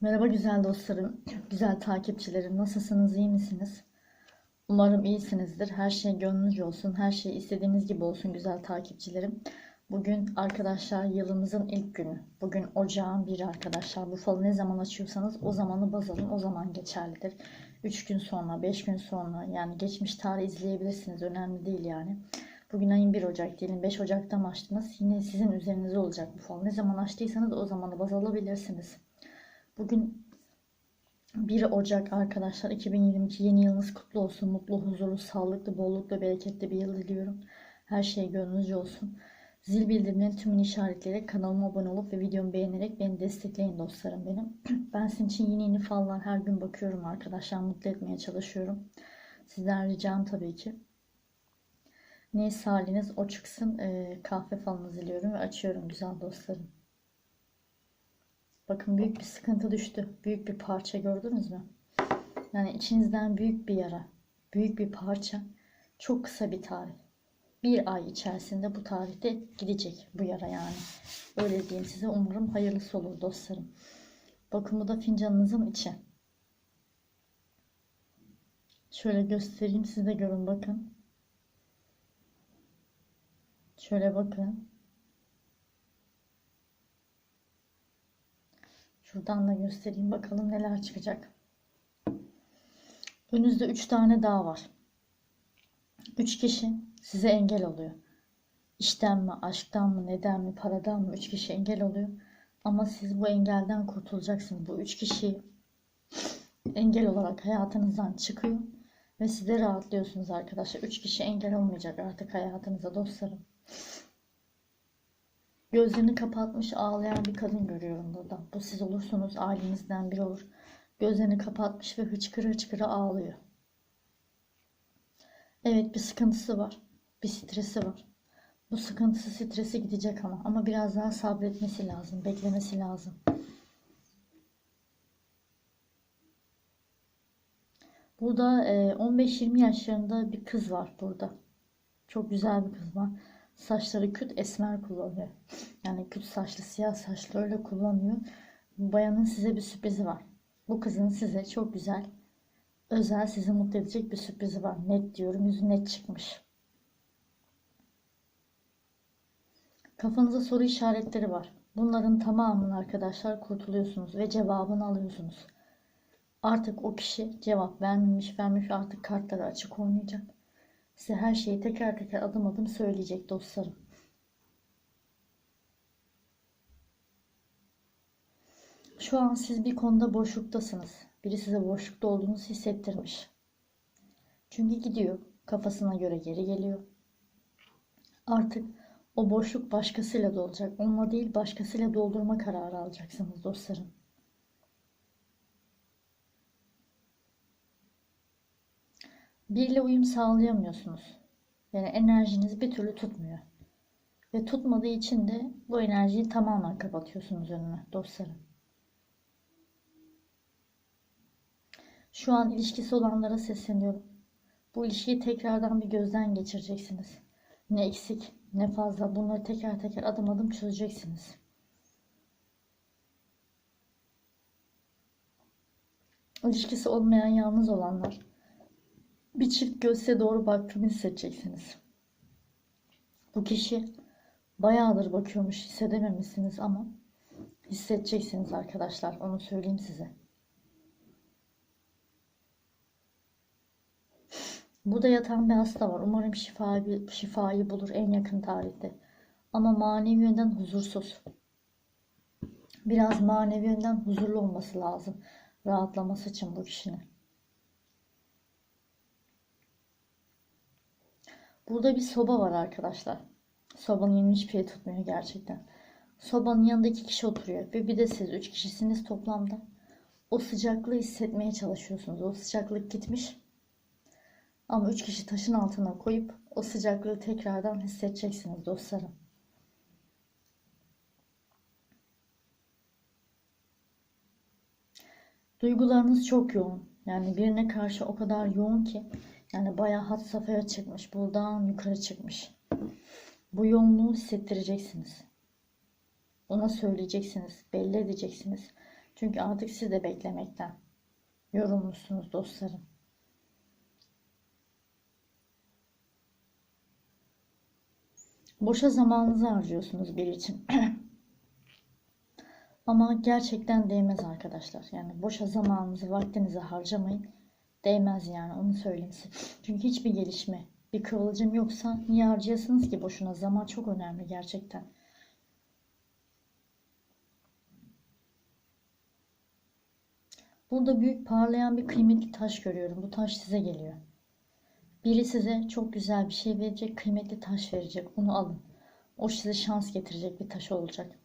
Merhaba güzel dostlarım, güzel takipçilerim. Nasılsınız, iyi misiniz? Umarım iyisinizdir. Her şey gönlünüzce olsun, her şey istediğiniz gibi olsun güzel takipçilerim. Bugün arkadaşlar yılımızın ilk günü. Bugün ocağın biri arkadaşlar. Bu falı ne zaman açıyorsanız o zamanı baz alın, o zaman geçerlidir. 3 gün sonra, 5 gün sonra yani geçmiş tarih izleyebilirsiniz. Önemli değil yani. Bugün ayın 1 Ocak diyelim 5 Ocak'ta mı açtınız? Yine sizin üzerinize olacak bu fal. Ne zaman açtıysanız o zamanı baz alabilirsiniz. Bugün 1 Ocak arkadaşlar 2022 yeni yılınız kutlu olsun. Mutlu, huzurlu, sağlıklı, bolluklu, bereketli bir yıl diliyorum. Her şey gönlünüzce olsun. Zil bildirimlerini tümünü işaretleyerek kanalıma abone olup ve videomu beğenerek beni destekleyin dostlarım benim. Ben sizin için yeni yeni fallar her gün bakıyorum arkadaşlar. Mutlu etmeye çalışıyorum. Sizden ricam tabii ki. Neyse haliniz o çıksın. Ee, kahve falınızı diliyorum ve açıyorum güzel dostlarım. Bakın büyük bir sıkıntı düştü. Büyük bir parça gördünüz mü? Yani içinizden büyük bir yara, büyük bir parça, çok kısa bir tarih. Bir ay içerisinde bu tarihte gidecek bu yara yani. Öyle diyeyim size. Umarım hayırlısı olur dostlarım. Bakın bu da fincanınızın içi. Şöyle göstereyim siz de görün bakın. Şöyle bakın. Şuradan da göstereyim bakalım neler çıkacak. Önünüzde 3 tane daha var. 3 kişi size engel oluyor. İşten mi, aşktan mı, neden mi, paradan mı 3 kişi engel oluyor. Ama siz bu engelden kurtulacaksınız. Bu 3 kişi engel olarak hayatınızdan çıkıyor. Ve siz de rahatlıyorsunuz arkadaşlar. 3 kişi engel olmayacak artık hayatınıza dostlarım. Gözlerini kapatmış ağlayan bir kadın görüyorum burada. Bu siz olursunuz, ailenizden biri olur. Gözlerini kapatmış ve hıçkıra hıçkıra ağlıyor. Evet bir sıkıntısı var. Bir stresi var. Bu sıkıntısı stresi gidecek ama. Ama biraz daha sabretmesi lazım. Beklemesi lazım. Burada 15-20 yaşlarında bir kız var burada. Çok güzel bir kız var. Saçları küt esmer kullanıyor. Yani küt saçlı siyah saçlı öyle kullanıyor. Bayanın size bir sürprizi var. Bu kızın size çok güzel özel sizi mutlu edecek bir sürprizi var. Net diyorum yüzü net çıkmış. Kafanıza soru işaretleri var. Bunların tamamını arkadaşlar kurtuluyorsunuz ve cevabını alıyorsunuz. Artık o kişi cevap vermemiş vermiş artık kartları açık oynayacak. Size her şeyi teker teker adım adım söyleyecek dostlarım. Şu an siz bir konuda boşluktasınız. Biri size boşlukta olduğunuzu hissettirmiş. Çünkü gidiyor. Kafasına göre geri geliyor. Artık o boşluk başkasıyla dolacak. Onunla değil başkasıyla doldurma kararı alacaksınız dostlarım. Biriyle uyum sağlayamıyorsunuz. Yani enerjiniz bir türlü tutmuyor. Ve tutmadığı için de bu enerjiyi tamamen kapatıyorsunuz önüne dostlarım. Şu an ilişkisi olanlara sesleniyorum. Bu ilişkiyi tekrardan bir gözden geçireceksiniz. Ne eksik ne fazla bunları teker teker adım adım çözeceksiniz. İlişkisi olmayan yalnız olanlar bir çift göze doğru baktığını hissedeceksiniz. Bu kişi bayağıdır bakıyormuş hissedememişsiniz ama hissedeceksiniz arkadaşlar onu söyleyeyim size. Burada yatan bir hasta var. Umarım şifayı, şifayı bulur en yakın tarihte. Ama manevi yönden huzursuz. Biraz manevi yönden huzurlu olması lazım. Rahatlaması için bu kişinin. Burada bir soba var arkadaşlar. Sobanın yanı hiçbir şey tutmuyor gerçekten. Sobanın yanında iki kişi oturuyor. Ve bir de siz üç kişisiniz toplamda. O sıcaklığı hissetmeye çalışıyorsunuz. O sıcaklık gitmiş. Ama üç kişi taşın altına koyup o sıcaklığı tekrardan hissedeceksiniz dostlarım. Duygularınız çok yoğun. Yani birine karşı o kadar yoğun ki yani bayağı hat safhaya çıkmış. Buradan yukarı çıkmış. Bu yoğunluğu hissettireceksiniz. Ona söyleyeceksiniz. Belli edeceksiniz. Çünkü artık siz de beklemekten yorulmuşsunuz dostlarım. Boşa zamanınızı harcıyorsunuz bir için. Ama gerçekten değmez arkadaşlar. Yani boşa zamanınızı, vaktinizi harcamayın. Değmez yani onu söyleyeyim size. Çünkü hiçbir gelişme, bir kıvılcım yoksa niye harcayasınız ki boşuna? Zaman çok önemli gerçekten. Burada büyük parlayan bir kıymetli taş görüyorum. Bu taş size geliyor. Biri size çok güzel bir şey verecek, kıymetli taş verecek. Onu alın. O size şans getirecek bir taş olacak.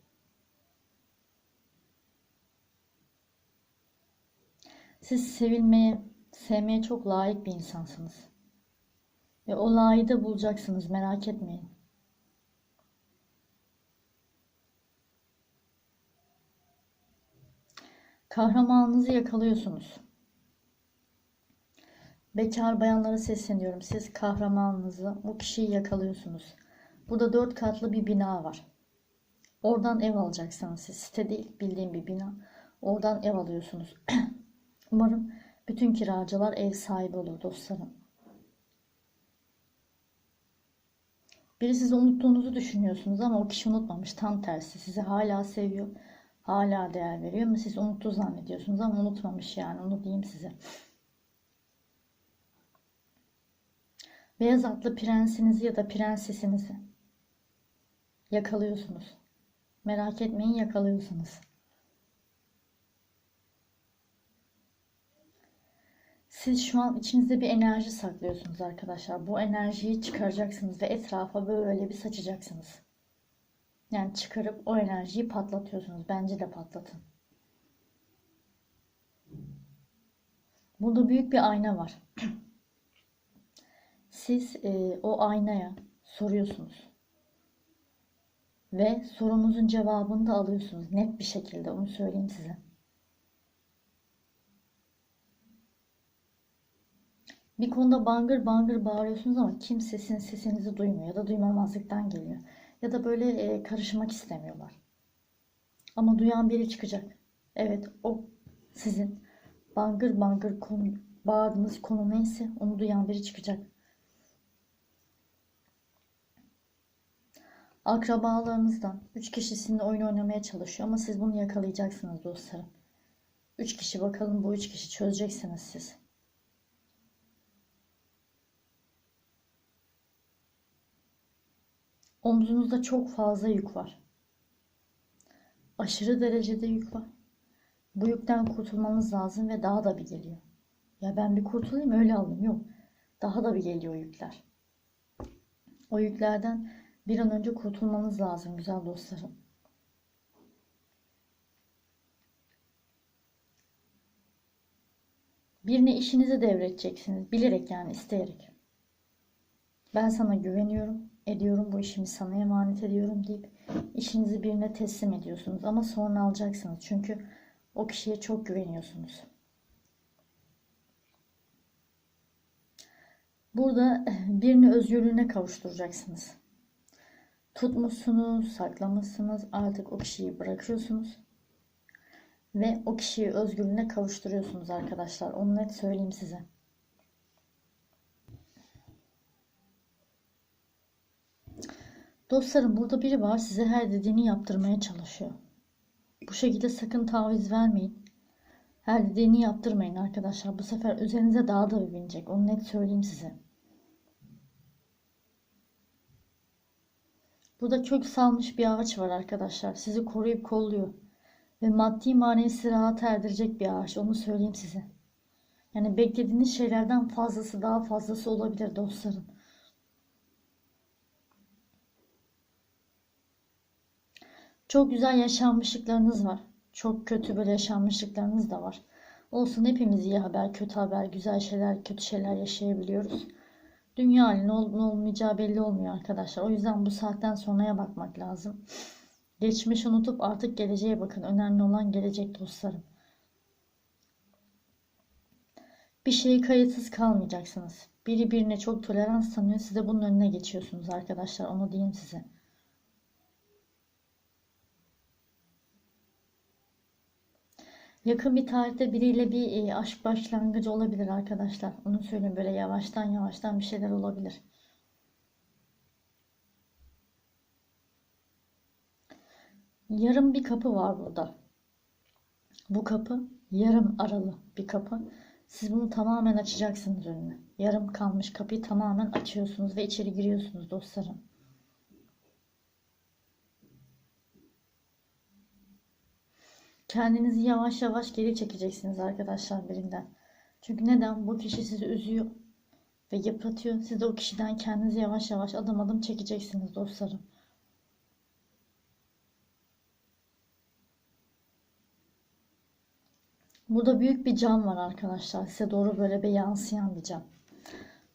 Siz sevilmeye, sevmeye çok layık bir insansınız. Ve o layığı da bulacaksınız merak etmeyin. Kahramanınızı yakalıyorsunuz. Bekar bayanlara sesleniyorum. Siz kahramanınızı, o kişiyi yakalıyorsunuz. Burada dört katlı bir bina var. Oradan ev alacaksınız siz. Site değil, bildiğim bir bina. Oradan ev alıyorsunuz. Umarım bütün kiracılar ev sahibi olur dostlarım. Biri sizi unuttuğunuzu düşünüyorsunuz ama o kişi unutmamış. Tam tersi. Sizi hala seviyor. Hala değer veriyor ama siz unuttu zannediyorsunuz ama unutmamış yani. Onu diyeyim size. Beyaz atlı prensinizi ya da prensesinizi yakalıyorsunuz. Merak etmeyin yakalıyorsunuz. Siz şu an içinizde bir enerji saklıyorsunuz arkadaşlar. Bu enerjiyi çıkaracaksınız ve etrafa böyle bir saçacaksınız. Yani çıkarıp o enerjiyi patlatıyorsunuz. Bence de patlatın. Burada büyük bir ayna var. Siz e, o aynaya soruyorsunuz. Ve sorunuzun cevabını da alıyorsunuz. Net bir şekilde onu söyleyeyim size. Bir konuda bangır bangır bağırıyorsunuz ama kimse sizin sesinizi duymuyor ya da duymamazlıktan geliyor. Ya da böyle e, karışmak istemiyorlar. Ama duyan biri çıkacak. Evet o sizin bangır bangır konu, bağırdığınız konu neyse onu duyan biri çıkacak. Akrabalarınızdan 3 kişi sizinle oyun oynamaya çalışıyor ama siz bunu yakalayacaksınız dostlarım. 3 kişi bakalım bu 3 kişi çözeceksiniz siz. Omzunuzda çok fazla yük var. Aşırı derecede yük var. Bu yükten kurtulmanız lazım ve daha da bir geliyor. Ya ben bir kurtulayım öyle alayım. Yok. Daha da bir geliyor yükler. O yüklerden bir an önce kurtulmanız lazım güzel dostlarım. Birine işinizi devredeceksiniz. Bilerek yani isteyerek. Ben sana güveniyorum ediyorum bu işimi sana emanet ediyorum deyip işinizi birine teslim ediyorsunuz ama sonra alacaksınız çünkü o kişiye çok güveniyorsunuz. Burada birini özgürlüğüne kavuşturacaksınız. Tutmuşsunuz, saklamışsınız, artık o kişiyi bırakıyorsunuz ve o kişiyi özgürlüğüne kavuşturuyorsunuz arkadaşlar. Onu net söyleyeyim size. Dostlarım burada biri var size her dediğini yaptırmaya çalışıyor. Bu şekilde sakın taviz vermeyin. Her dediğini yaptırmayın arkadaşlar. Bu sefer üzerinize daha da binecek. Onu net söyleyeyim size. Burada kök salmış bir ağaç var arkadaşlar. Sizi koruyup kolluyor. Ve maddi manevi sizi rahat erdirecek bir ağaç. Onu söyleyeyim size. Yani beklediğiniz şeylerden fazlası daha fazlası olabilir dostlarım. Çok güzel yaşanmışlıklarınız var. Çok kötü böyle yaşanmışlıklarınız da var. Olsun hepimiz iyi haber, kötü haber, güzel şeyler, kötü şeyler yaşayabiliyoruz. Dünya halinin ol, olmayacağı belli olmuyor arkadaşlar. O yüzden bu saatten sonraya bakmak lazım. Geçmiş unutup artık geleceğe bakın. Önemli olan gelecek dostlarım. Bir şeyi kayıtsız kalmayacaksınız. Biri birine çok tolerans sanıyor. Siz de bunun önüne geçiyorsunuz arkadaşlar. Onu diyeyim size. Yakın bir tarihte biriyle bir e, aşk başlangıcı olabilir arkadaşlar. Onu söyleyeyim böyle yavaştan yavaştan bir şeyler olabilir. Yarım bir kapı var burada. Bu kapı yarım aralı bir kapı. Siz bunu tamamen açacaksınız önüne. Yarım kalmış kapıyı tamamen açıyorsunuz ve içeri giriyorsunuz dostlarım. Kendinizi yavaş yavaş geri çekeceksiniz arkadaşlar birinden. Çünkü neden? Bu kişi sizi üzüyor ve yıpratıyor. Siz de o kişiden kendinizi yavaş yavaş adım adım çekeceksiniz dostlarım. Burada büyük bir cam var arkadaşlar. Size doğru böyle bir yansıyan bir cam.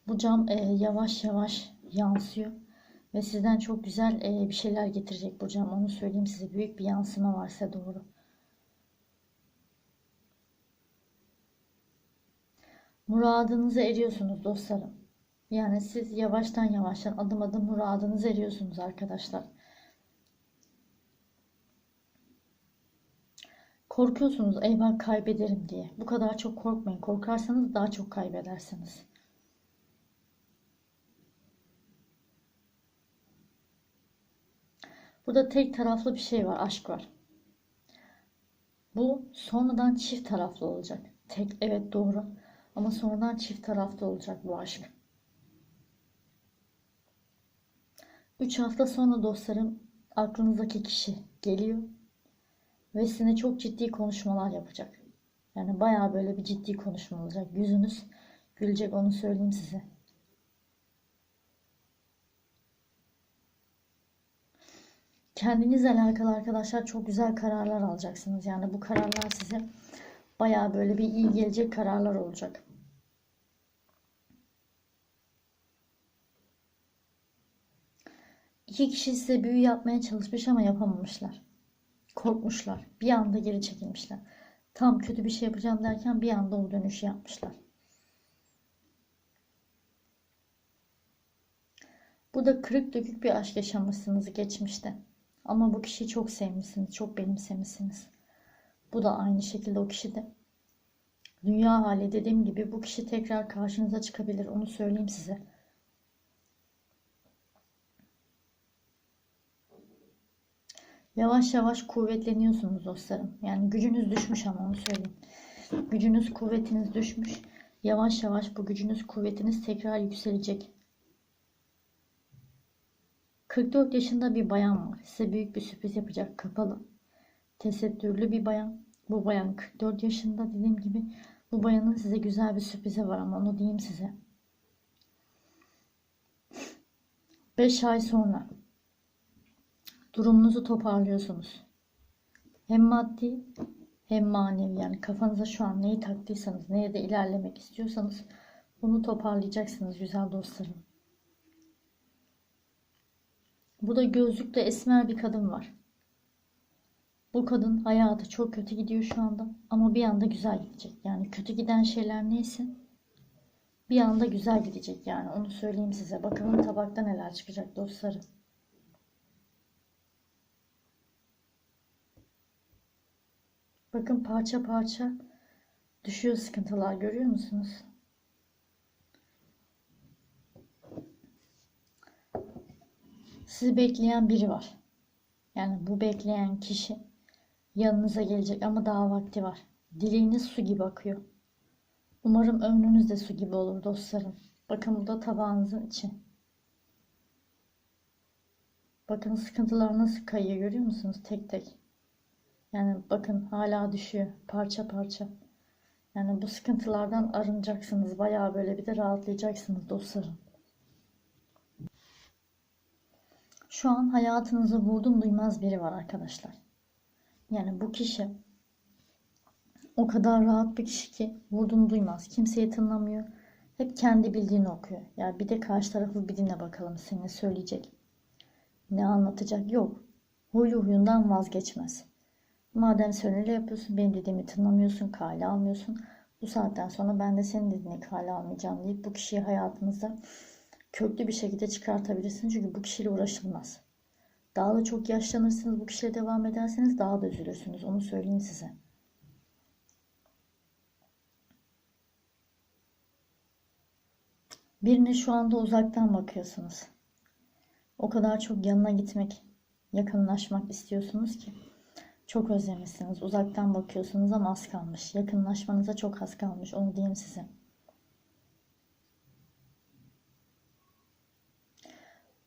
Bu cam e, yavaş yavaş yansıyor. Ve sizden çok güzel e, bir şeyler getirecek bu cam. Onu söyleyeyim size. Büyük bir yansıma var size doğru. Muradınıza eriyorsunuz dostlarım. Yani siz yavaştan yavaştan adım adım muradınıza eriyorsunuz arkadaşlar. Korkuyorsunuz eyvah kaybederim diye. Bu kadar çok korkmayın. Korkarsanız daha çok kaybedersiniz. Burada tek taraflı bir şey var. Aşk var. Bu sonradan çift taraflı olacak. Tek evet doğru. Ama sonradan çift taraflı olacak bu aşk. 3 hafta sonra dostlarım aklınızdaki kişi geliyor ve sizinle çok ciddi konuşmalar yapacak. Yani bayağı böyle bir ciddi konuşma olacak. Yüzünüz gülecek onu söyleyeyim size. Kendinizle alakalı arkadaşlar çok güzel kararlar alacaksınız. Yani bu kararlar size bayağı böyle bir iyi gelecek kararlar olacak. İki kişi size büyü yapmaya çalışmış ama yapamamışlar. Korkmuşlar. Bir anda geri çekilmişler. Tam kötü bir şey yapacağım derken bir anda o dönüşü yapmışlar. Bu da kırık dökük bir aşk yaşamışsınız geçmişte. Ama bu kişiyi çok sevmişsiniz, çok benimsemişsiniz. Bu da aynı şekilde o kişi de. Dünya hali dediğim gibi bu kişi tekrar karşınıza çıkabilir. Onu söyleyeyim size. Yavaş yavaş kuvvetleniyorsunuz dostlarım. Yani gücünüz düşmüş ama onu söyleyeyim. Gücünüz, kuvvetiniz düşmüş. Yavaş yavaş bu gücünüz, kuvvetiniz tekrar yükselecek. 44 yaşında bir bayan var. Size büyük bir sürpriz yapacak. Kapalı. Tesettürlü bir bayan. Bu bayan 44 yaşında dediğim gibi. Bu bayanın size güzel bir sürprizi var ama onu diyeyim size. 5 ay sonra durumunuzu toparlıyorsunuz. Hem maddi hem manevi yani kafanıza şu an neyi taktıysanız, neye de ilerlemek istiyorsanız bunu toparlayacaksınız güzel dostlarım. Bu da gözlükle esmer bir kadın var. Bu kadın hayatı çok kötü gidiyor şu anda ama bir anda güzel gidecek. Yani kötü giden şeyler neyse bir anda güzel gidecek yani onu söyleyeyim size. Bakalım tabakta neler çıkacak dostlarım. Bakın parça parça düşüyor sıkıntılar görüyor musunuz? Sizi bekleyen biri var. Yani bu bekleyen kişi yanınıza gelecek ama daha vakti var. Dileğiniz su gibi akıyor. Umarım ömrünüz de su gibi olur dostlarım. Bakın bu da tabağınızın içi. Bakın sıkıntılar nasıl kayıyor görüyor musunuz tek tek. Yani bakın hala düşüyor parça parça. Yani bu sıkıntılardan arınacaksınız. Bayağı böyle bir de rahatlayacaksınız dostlarım. Şu an hayatınızı vurdum duymaz biri var arkadaşlar. Yani bu kişi o kadar rahat bir kişi ki vurdum duymaz. Kimseyi tınlamıyor. Hep kendi bildiğini okuyor. Ya bir de karşı tarafı bir dinle bakalım seni söyleyecek. Ne anlatacak? Yok. Huylu huyundan vazgeçmez. Madem sen öyle yapıyorsun, benim dediğimi tınlamıyorsun, kale almıyorsun. Bu saatten sonra ben de senin dediğini kale almayacağım deyip bu kişiyi hayatınızda köklü bir şekilde çıkartabilirsiniz. Çünkü bu kişiyle uğraşılmaz. Daha da çok yaşlanırsınız, bu kişiye devam ederseniz daha da üzülürsünüz. Onu söyleyeyim size. Birine şu anda uzaktan bakıyorsunuz. O kadar çok yanına gitmek, yakınlaşmak istiyorsunuz ki. Çok özlemişsiniz. Uzaktan bakıyorsunuz ama az kalmış. Yakınlaşmanıza çok az kalmış. Onu diyeyim size.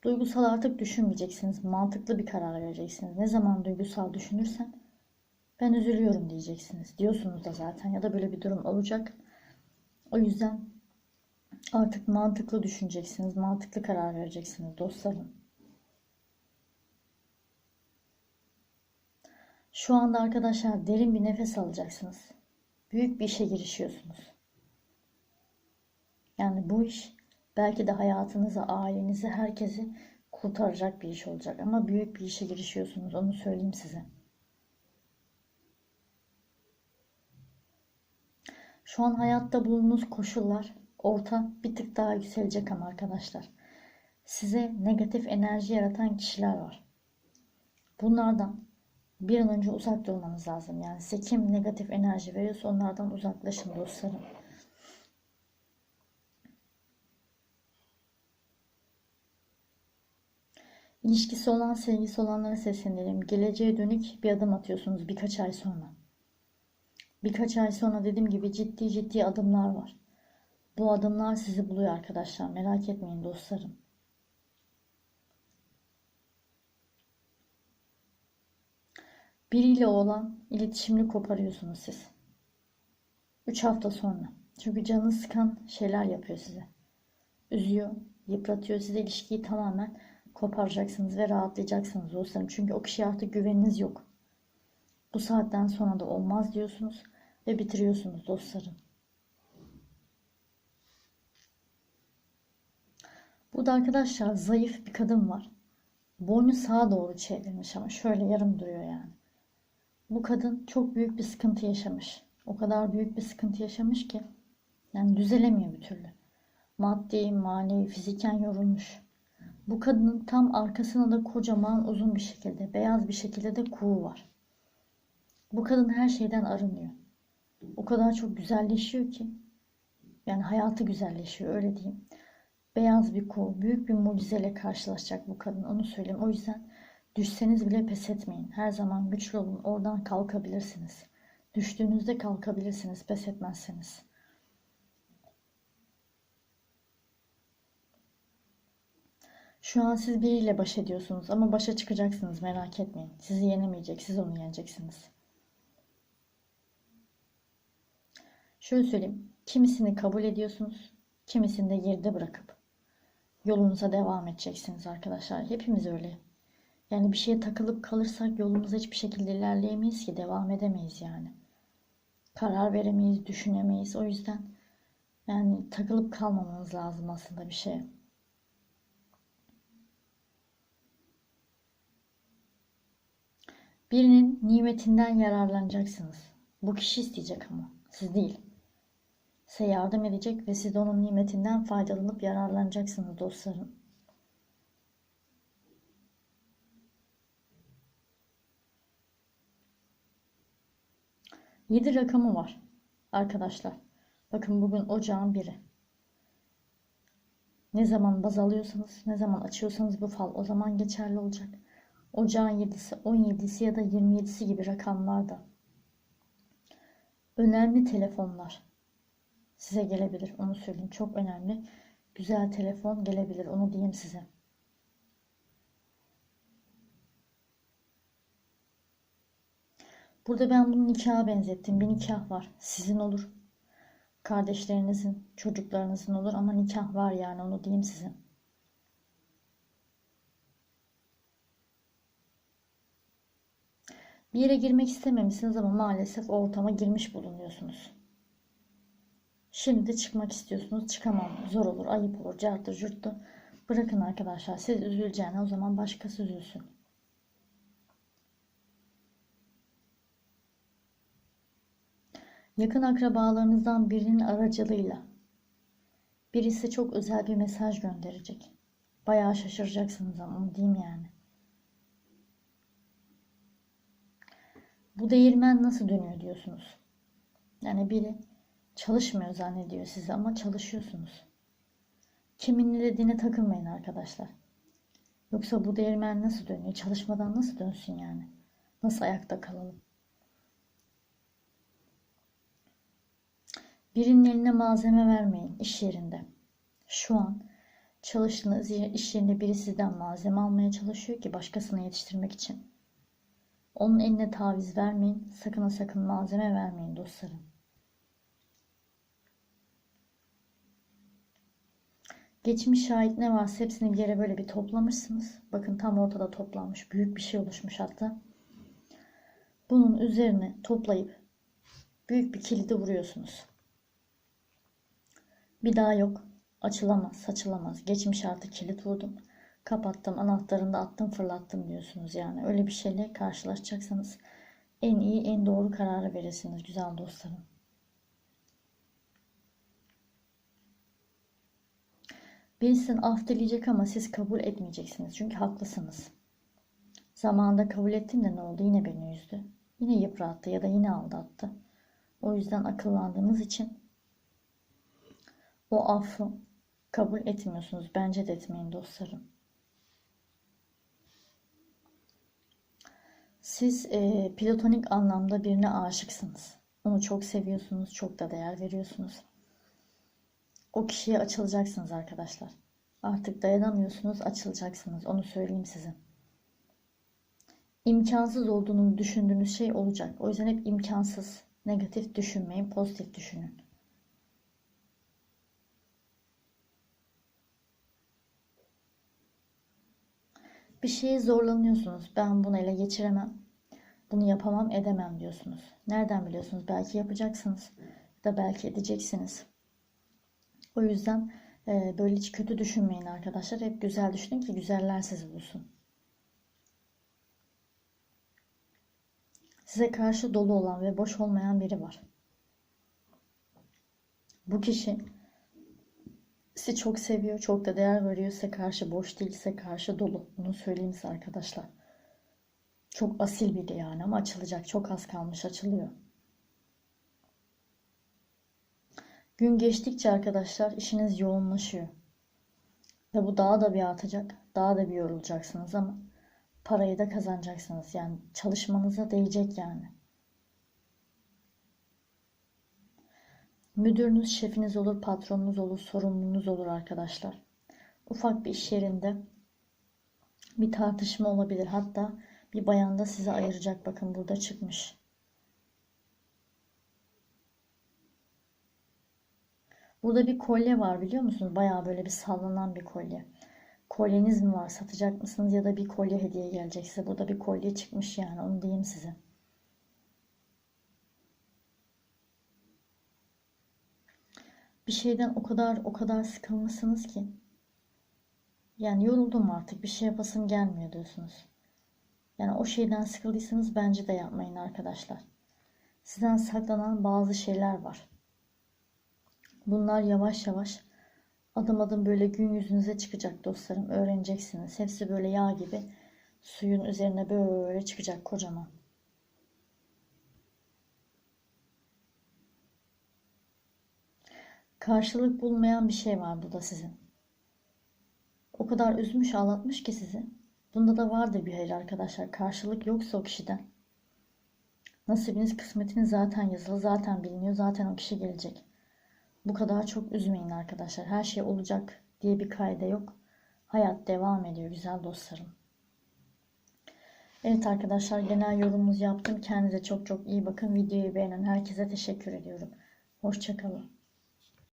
Duygusal artık düşünmeyeceksiniz. Mantıklı bir karar vereceksiniz. Ne zaman duygusal düşünürsen ben üzülüyorum diyeceksiniz. Diyorsunuz da zaten ya da böyle bir durum olacak. O yüzden artık mantıklı düşüneceksiniz. Mantıklı karar vereceksiniz dostlarım. Şu anda arkadaşlar derin bir nefes alacaksınız. Büyük bir işe girişiyorsunuz. Yani bu iş belki de hayatınızı, ailenizi, herkesi kurtaracak bir iş olacak. Ama büyük bir işe girişiyorsunuz. Onu söyleyeyim size. Şu an hayatta bulunduğunuz koşullar orta bir tık daha yükselecek ama arkadaşlar. Size negatif enerji yaratan kişiler var. Bunlardan bir an önce uzak durmanız lazım. Yani size kim negatif enerji veriyorsa onlardan uzaklaşın dostlarım. İlişkisi olan, sevgisi olanlara seslenelim. Geleceğe dönük bir adım atıyorsunuz birkaç ay sonra. Birkaç ay sonra dediğim gibi ciddi ciddi adımlar var. Bu adımlar sizi buluyor arkadaşlar. Merak etmeyin dostlarım. Biriyle olan iletişimini koparıyorsunuz siz. 3 hafta sonra. Çünkü canını sıkan şeyler yapıyor size. Üzüyor, yıpratıyor. Size ilişkiyi tamamen koparacaksınız ve rahatlayacaksınız dostlarım. Çünkü o kişiye artık güveniniz yok. Bu saatten sonra da olmaz diyorsunuz ve bitiriyorsunuz dostlarım. Burada arkadaşlar zayıf bir kadın var. Boynu sağa doğru çevrilmiş ama şöyle yarım duruyor yani. Bu kadın çok büyük bir sıkıntı yaşamış. O kadar büyük bir sıkıntı yaşamış ki yani düzelemiyor bir türlü. Maddi, manevi, fiziken yorulmuş. Bu kadının tam arkasında da kocaman uzun bir şekilde, beyaz bir şekilde de kuğu var. Bu kadın her şeyden arınıyor. O kadar çok güzelleşiyor ki. Yani hayatı güzelleşiyor öyle diyeyim. Beyaz bir kuğu, büyük bir mucizeyle karşılaşacak bu kadın. Onu söyleyeyim. O yüzden düşseniz bile pes etmeyin. Her zaman güçlü olun. Oradan kalkabilirsiniz. Düştüğünüzde kalkabilirsiniz. Pes etmezseniz. Şu an siz biriyle baş ediyorsunuz ama başa çıkacaksınız merak etmeyin. Sizi yenemeyecek, siz onu yeneceksiniz. Şöyle söyleyeyim. Kimisini kabul ediyorsunuz, kimisini de geride bırakıp yolunuza devam edeceksiniz arkadaşlar. Hepimiz öyle. Yani bir şeye takılıp kalırsak yolumuza hiçbir şekilde ilerleyemeyiz ki, devam edemeyiz yani. Karar veremeyiz, düşünemeyiz. O yüzden yani takılıp kalmamanız lazım aslında bir şeye. Birinin nimetinden yararlanacaksınız. Bu kişi isteyecek ama siz değil. Size yardım edecek ve siz de onun nimetinden faydalanıp yararlanacaksınız dostlarım. Yedi rakamı var arkadaşlar. Bakın bugün ocağın biri. Ne zaman baz alıyorsanız, ne zaman açıyorsanız bu fal o zaman geçerli olacak. Ocağın 7'si, 17'si ya da 27'si gibi rakamlarda. Önemli telefonlar size gelebilir. Onu söyleyeyim. Çok önemli. Güzel telefon gelebilir. Onu diyeyim size. Burada ben bunu nikaha benzettim. Bir nikah var. Sizin olur. Kardeşlerinizin, çocuklarınızın olur ama nikah var yani onu diyeyim size. Bir yere girmek istememişsiniz ama maalesef ortama girmiş bulunuyorsunuz. Şimdi çıkmak istiyorsunuz. Çıkamam. Zor olur, ayıp olur, carttır, curttu. Bırakın arkadaşlar. Siz üzüleceğine o zaman başkası üzülsün. Yakın akrabalarınızdan birinin aracılığıyla birisi çok özel bir mesaj gönderecek. Bayağı şaşıracaksınız ama onu diyeyim yani. Bu değirmen nasıl dönüyor diyorsunuz. Yani biri çalışmıyor zannediyor size ama çalışıyorsunuz. Kimin ne dediğine takılmayın arkadaşlar. Yoksa bu değirmen nasıl dönüyor? Çalışmadan nasıl dönsün yani? Nasıl ayakta kalalım? Birinin eline malzeme vermeyin iş yerinde. Şu an çalıştığınız iş yerinde biri sizden malzeme almaya çalışıyor ki başkasına yetiştirmek için. Onun eline taviz vermeyin. Sakın sakın malzeme vermeyin dostlarım. Geçmiş şahit ne varsa hepsini bir yere böyle bir toplamışsınız. Bakın tam ortada toplanmış. Büyük bir şey oluşmuş hatta. Bunun üzerine toplayıp büyük bir kilidi vuruyorsunuz. Bir daha yok. Açılamaz, saçılamaz. Geçmiş artık kilit vurdum. Kapattım, anahtarını da attım, fırlattım diyorsunuz yani. Öyle bir şeyle karşılaşacaksanız en iyi, en doğru kararı verirsiniz güzel dostlarım. Birisinin af dileyecek ama siz kabul etmeyeceksiniz. Çünkü haklısınız. Zamanında kabul ettim de ne oldu? Yine beni üzdü. Yine yıprattı ya da yine aldattı. O yüzden akıllandığınız için o affı kabul etmiyorsunuz. Bence de etmeyin dostlarım. Siz e, platonik anlamda birine aşıksınız. Onu çok seviyorsunuz, çok da değer veriyorsunuz. O kişiye açılacaksınız arkadaşlar. Artık dayanamıyorsunuz, açılacaksınız. Onu söyleyeyim size. İmkansız olduğunu düşündüğünüz şey olacak. O yüzden hep imkansız, negatif düşünmeyin, pozitif düşünün. Bir şeye zorlanıyorsunuz. Ben bunu ele geçiremem. Bunu yapamam, edemem diyorsunuz. Nereden biliyorsunuz? Belki yapacaksınız da belki edeceksiniz. O yüzden e, böyle hiç kötü düşünmeyin arkadaşlar. Hep güzel düşünün ki güzeller sizi bulsun. Size karşı dolu olan ve boş olmayan biri var. Bu kişi sizi çok seviyor, çok da değer veriyor. Size karşı boş değil, size karşı dolu. Bunu söyleyeyim size arkadaşlar. Çok asil biri yani ama açılacak. Çok az kalmış açılıyor. Gün geçtikçe arkadaşlar işiniz yoğunlaşıyor. Ve bu daha da bir artacak. Daha da bir yorulacaksınız ama parayı da kazanacaksınız. Yani çalışmanıza değecek yani. Müdürünüz, şefiniz olur, patronunuz olur, sorumlunuz olur arkadaşlar. Ufak bir iş yerinde bir tartışma olabilir. Hatta bir bayan da size ayıracak. Bakın burada çıkmış. Burada bir kolye var biliyor musunuz? Baya böyle bir sallanan bir kolye. Kolyeniz mi var? Satacak mısınız? Ya da bir kolye hediye gelecek size. Burada bir kolye çıkmış yani. Onu diyeyim size. Bir şeyden o kadar o kadar sıkılmışsınız ki. Yani yoruldum artık. Bir şey yapasım gelmiyor diyorsunuz. Yani o şeyden sıkıldıysanız bence de yapmayın arkadaşlar. Sizden saklanan bazı şeyler var. Bunlar yavaş yavaş adım adım böyle gün yüzünüze çıkacak dostlarım. Öğreneceksiniz. Hepsi böyle yağ gibi suyun üzerine böyle çıkacak kocaman. Karşılık bulmayan bir şey var burada sizin. O kadar üzmüş ağlatmış ki sizi. Bunda da vardır bir hayır arkadaşlar. Karşılık yoksa o kişiden. Nasibiniz kısmetiniz zaten yazılı zaten biliniyor. Zaten o kişi gelecek. Bu kadar çok üzmeyin arkadaşlar. Her şey olacak diye bir kaide yok. Hayat devam ediyor güzel dostlarım. Evet arkadaşlar genel yorumumuzu yaptım. Kendinize çok çok iyi bakın. Videoyu beğenen herkese teşekkür ediyorum. Hoşçakalın.